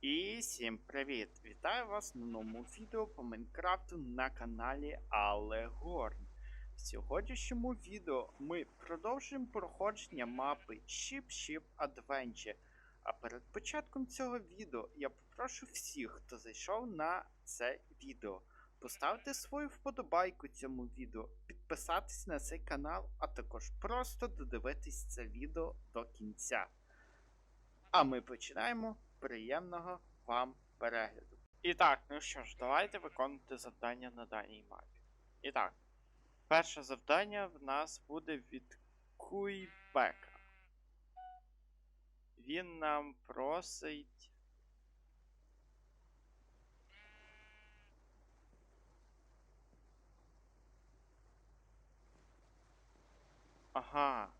І всім привіт! Вітаю вас на новому відео по Майнкрафту на каналі Алегорн. В сьогоднішньому відео ми продовжуємо проходження мапи Ship Ship Adventure. А перед початком цього відео я попрошу всіх, хто зайшов на це відео, поставити свою вподобайку цьому відео, підписатись на цей канал, а також просто додивитись це відео до кінця. А ми починаємо. Приємного вам перегляду. І так, ну що ж, давайте виконувати завдання на даній мапі. І так, перше завдання в нас буде від Куйбека. Він нам просить. Ага.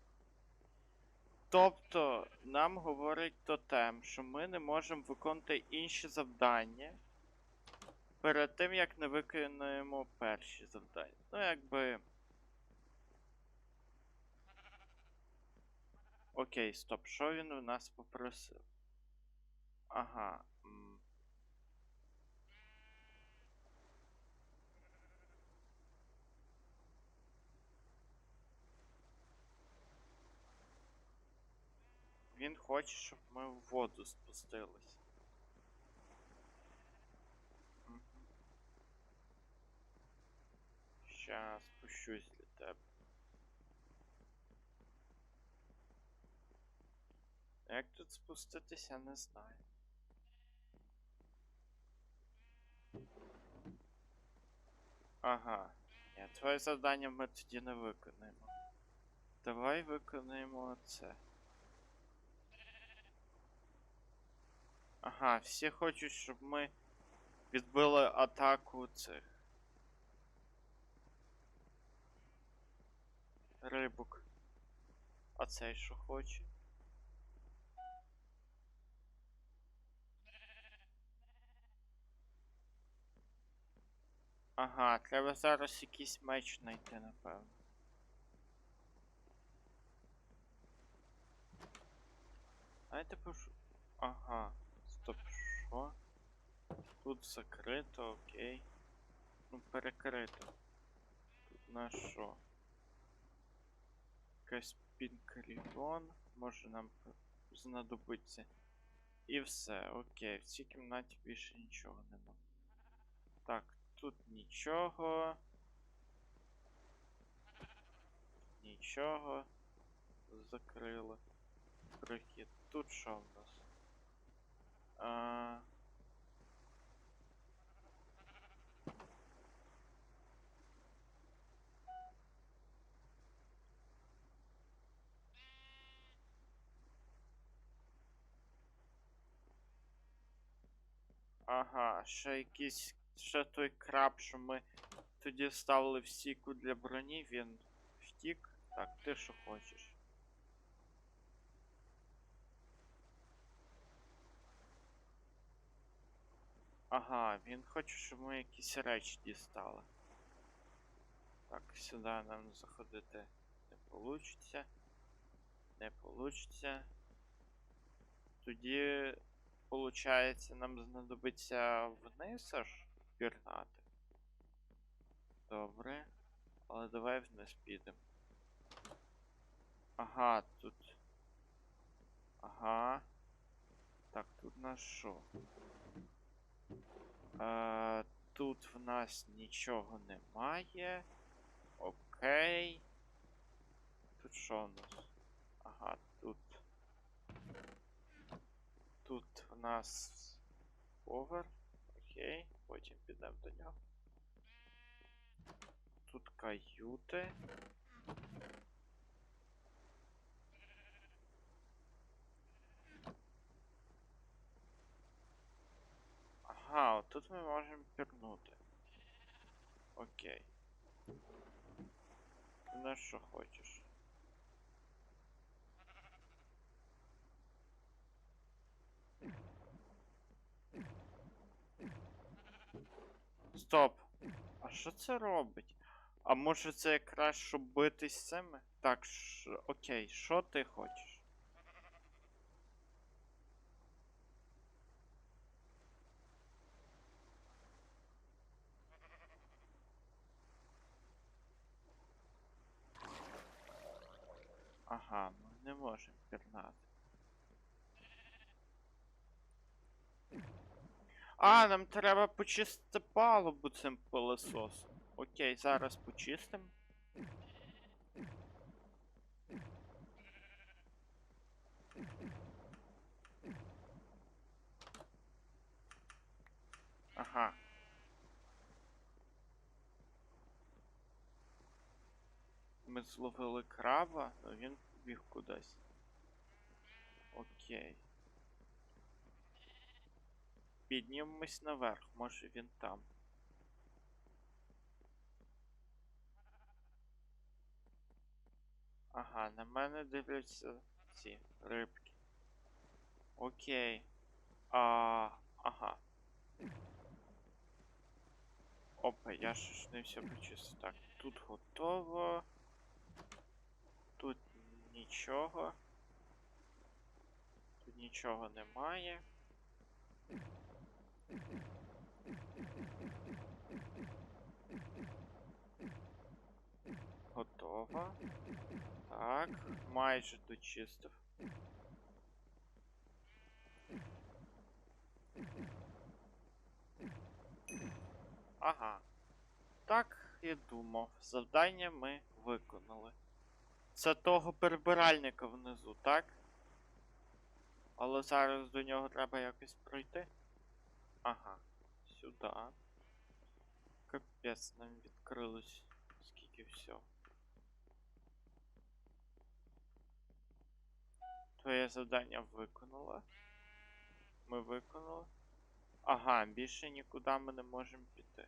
Тобто нам говорить тотем, що ми не можемо виконувати інші завдання перед тим, як не виконуємо перші завдання. Ну, якби. Окей, стоп, що він у нас попросив? Ага. Він хоче, щоб ми в воду спустились. Щас спущусь для тебе. Як тут спуститися, не знаю. Ага. Ні, твоє завдання ми тоді не виконаємо. Давай виконаємо це. Ага, всі хочуть, щоб ми відбили атаку цих. Рибок. А цей що хоче? Ага, треба зараз якийсь меч знайти, напевно. Давайте пошу. Ага. Що? Тут закрито, окей. Ну, перекрито. Тут на що? Якась пінкріон. Може нам знадобиться. І все, окей. В цій кімнаті більше нічого нема. Так, тут нічого. Нічого. Закрили. Прохід. Тут що в нас? Ага, ще якийсь. Ще той краб, що ми тоді ставили в сіку для броні, він втік. Так, ти що хочеш? Ага, він хоче, щоб ми якісь речі дістали. Так, сюди нам заходити не получиться. Не получиться. Тоді, получається, нам знадобиться вниз аж пірнати. Добре. Але давай вниз підемо. Ага, тут. Ага. Так, тут на що? Е, тут в нас нічого немає. Окей. Тут що в нас? Ага, тут. Тут в нас повер. Окей, потім підемо до нього. Тут каюти. Ага, от тут ми можемо пірнути. Окей. Ти на що хочеш? Стоп! А що це робить? А може це якраз битись з цими? Так, ш... окей, що ти хочеш? Ага, ми не можемо пірнати. А, нам треба почистити палубу цим пилососом. Окей, зараз почистимо. Ага. Ми зловили краба, але він побіг кудись. Окей. Піднімемось наверх, може він там. Ага, на мене дивляться ці рибки. Окей. А, ага. Опа, я ж не все почистив. Так, тут готово. Тут нічого. Тут нічого немає. Готово. Так, майже дочистив. Ага. Так і думав. Завдання ми виконали. Це того перебиральника внизу, так? Але зараз до нього треба якось пройти. Ага. Сюди. Капець нам відкрилось. Скільки всього. Твоє завдання виконала. Ми виконали. Ага, більше нікуди ми не можемо піти.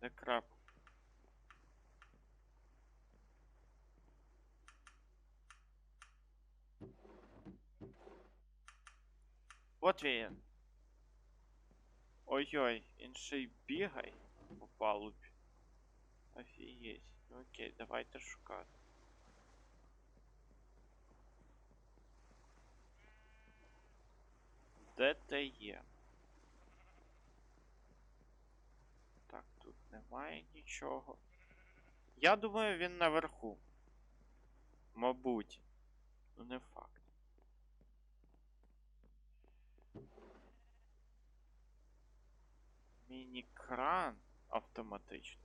Де краб? От він. Ой-ой, він ще й бігає по палубі. Офігеть. Окей, давайте шукати. Де те є? Так, тут немає нічого. Я думаю, він наверху. Мабуть. Ну не факт. Міні-кран автоматичний.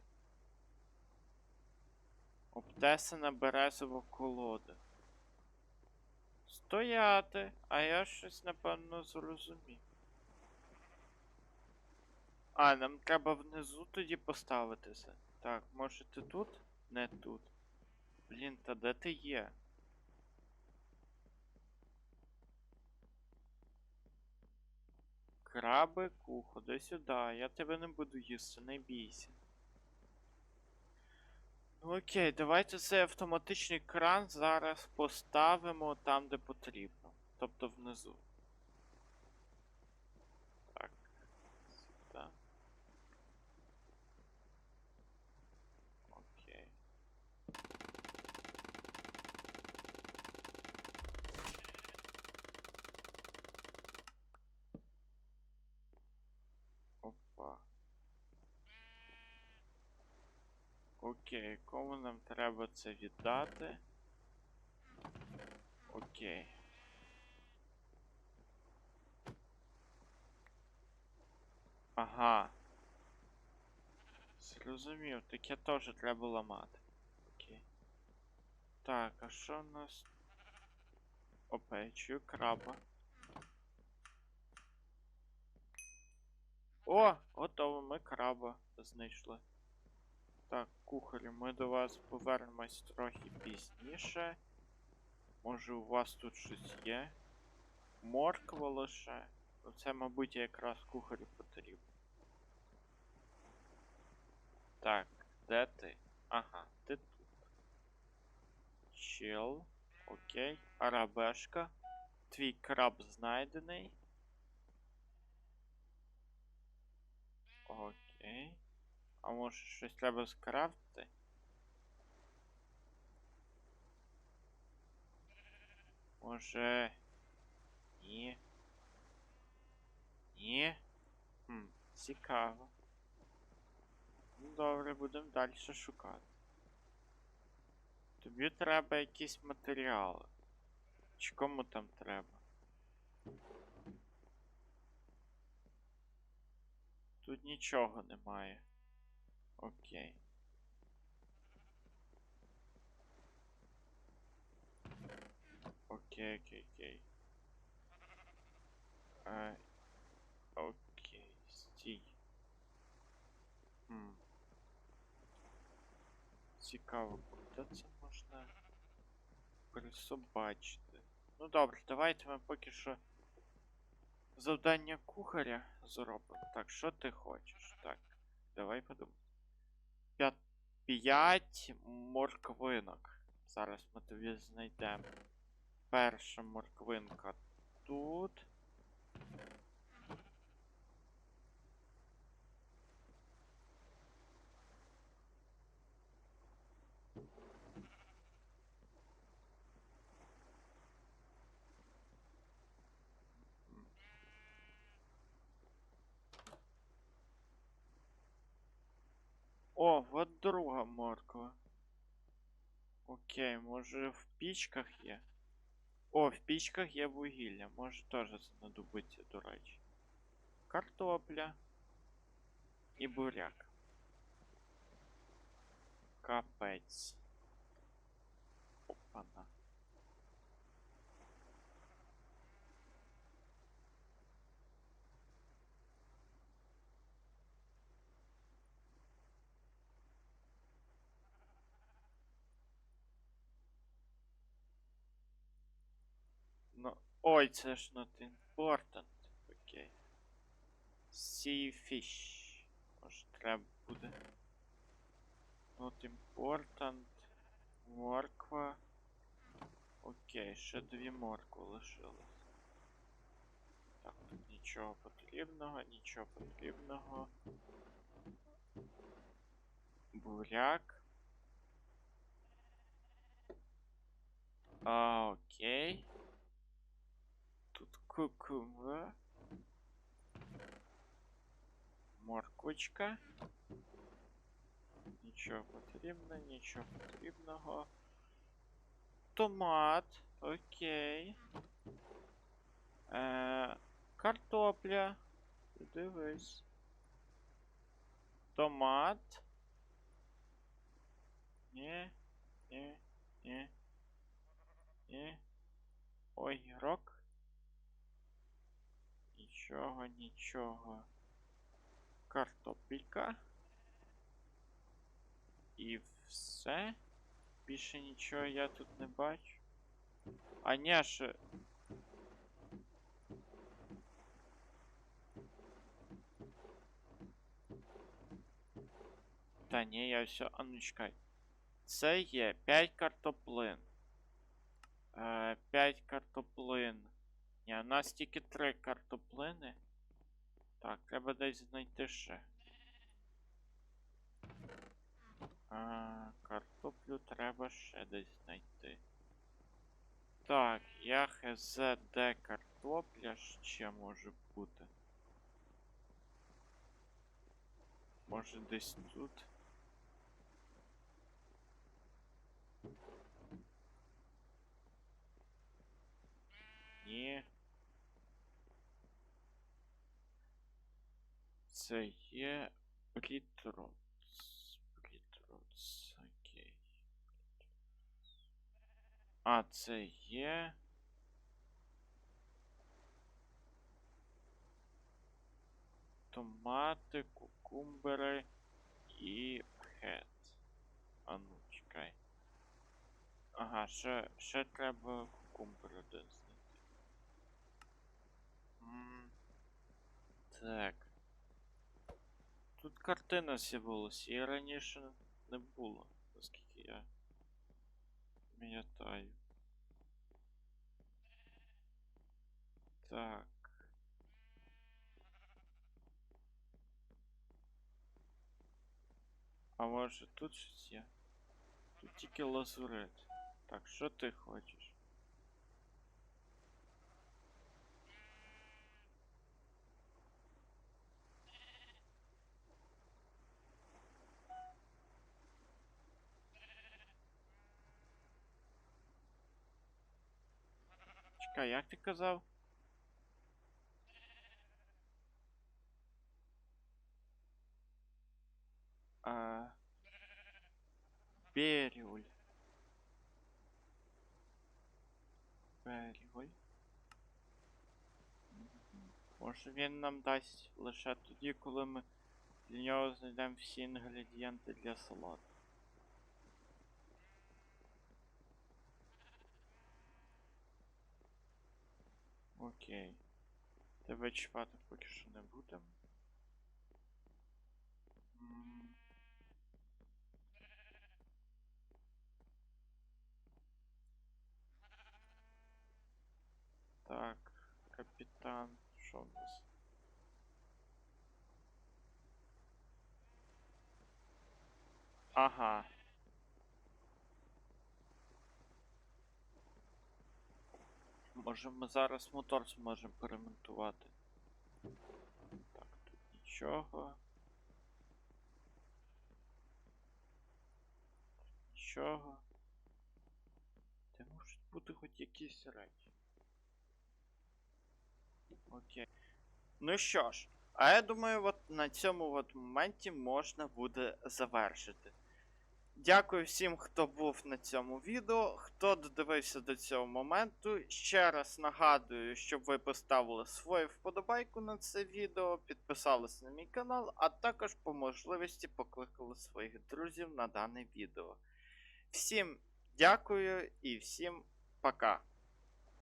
Обтесана березова колода. Стояти, а я щось напевно зрозумів. А, нам треба внизу тоді поставити це. Так, може ти тут? Не тут. Блін, та де ти є? Краби, кухо, до сюди. Я тебе не буду їсти, не бійся. Ну окей, давайте цей автоматичний кран зараз поставимо там, де потрібно. Тобто внизу. Окей, кому нам треба це віддати? Окей. Ага. Зрозумів, таке теж треба ламати. Окей. Так, а що в нас? Опа, я краба. О, готово, ми краба знайшли. Так, кухарі, ми до вас повернемось трохи пізніше. Може у вас тут щось є? Морква лише. Це, мабуть, якраз кухарю потрібно. Так, де ти? Ага, ти тут. Чел. Окей. Арабешка. Твій краб знайдений. Окей. А може щось треба скрафтити? Може. Ні. Ні. Хм, цікаво. Ну добре, будемо далі шукати. Тобі треба якісь матеріали. Чи кому там треба? Тут нічого немає. Окей. Окей, окей, окей. А, окей, стій. Хм. Цікаво, куди це можна присобачити. Ну добре, давайте ми поки що завдання кухаря зробимо. Так, що ти хочеш? Так, давай подумаємо. П'ят... П'ять морквинок. Зараз ми тобі знайдемо. Перша морквинка тут. О, вот друга морква. Окей, може в пічках є? О, в пічках є вугілля, може теж знадобиться, до речі. Картопля і буряк. Капець. Ой, це ж not important. Окей. Sea fish. Може треба буде. Not important. Морква. Окей, ще дві моркви лишилось. Так, тут нічого потрібного, нічого потрібного. Буряк. А, окей. Тут кукума. Морквочка. Нічого потрібно, нічого потрібного. Томат. Окей. Е, картопля. Дивись. Томат. Ні. Ні. Ні. Ні. Огірок. Нічого, нічого. Картопелька. І все. Більше нічого я тут не бачу. А ні, ще... Та ні, я все. А ну чекай. Це є 5 картоплин. Е, 5 картоплин. Ні, у нас тільки 3 картоплини. Так, треба десь знайти ще. А, картоплю треба ще десь знайти. Так, я хз, де картопля ще може бути. Може десь тут. Ні. Це є Брітроц. Брітроц. Окей. А, це є. Томати, кукумбери і хет. А ну, чекай. Ага, ще, ще треба кукумбер один знайти. Так. Тут картина з'явилася, її раніше не було, наскільки я пам'ятаю. Так. А може тут щось є? Тут тільки лазурит. Так, що ти хочеш? Чекай, як ти казав? А... Беріуль. Беріуль. Може він нам дасть лише тоді, коли ми для нього знайдемо всі інгредієнти для салату. Окей. Тебе чіпати поки що не будемо. Так, капітан, що в нас? Ага. Може ми зараз мотор зможемо перемонтувати. Так, тут нічого. Нічого. Де можуть бути хоч якісь речі. Окей. Ну що ж, а я думаю, от на цьому от моменті можна буде завершити. Дякую всім, хто був на цьому відео, хто додивився до цього моменту. Ще раз нагадую, щоб ви поставили свою вподобайку на це відео, підписались на мій канал, а також по можливості покликали своїх друзів на дане відео. Всім дякую і всім пока.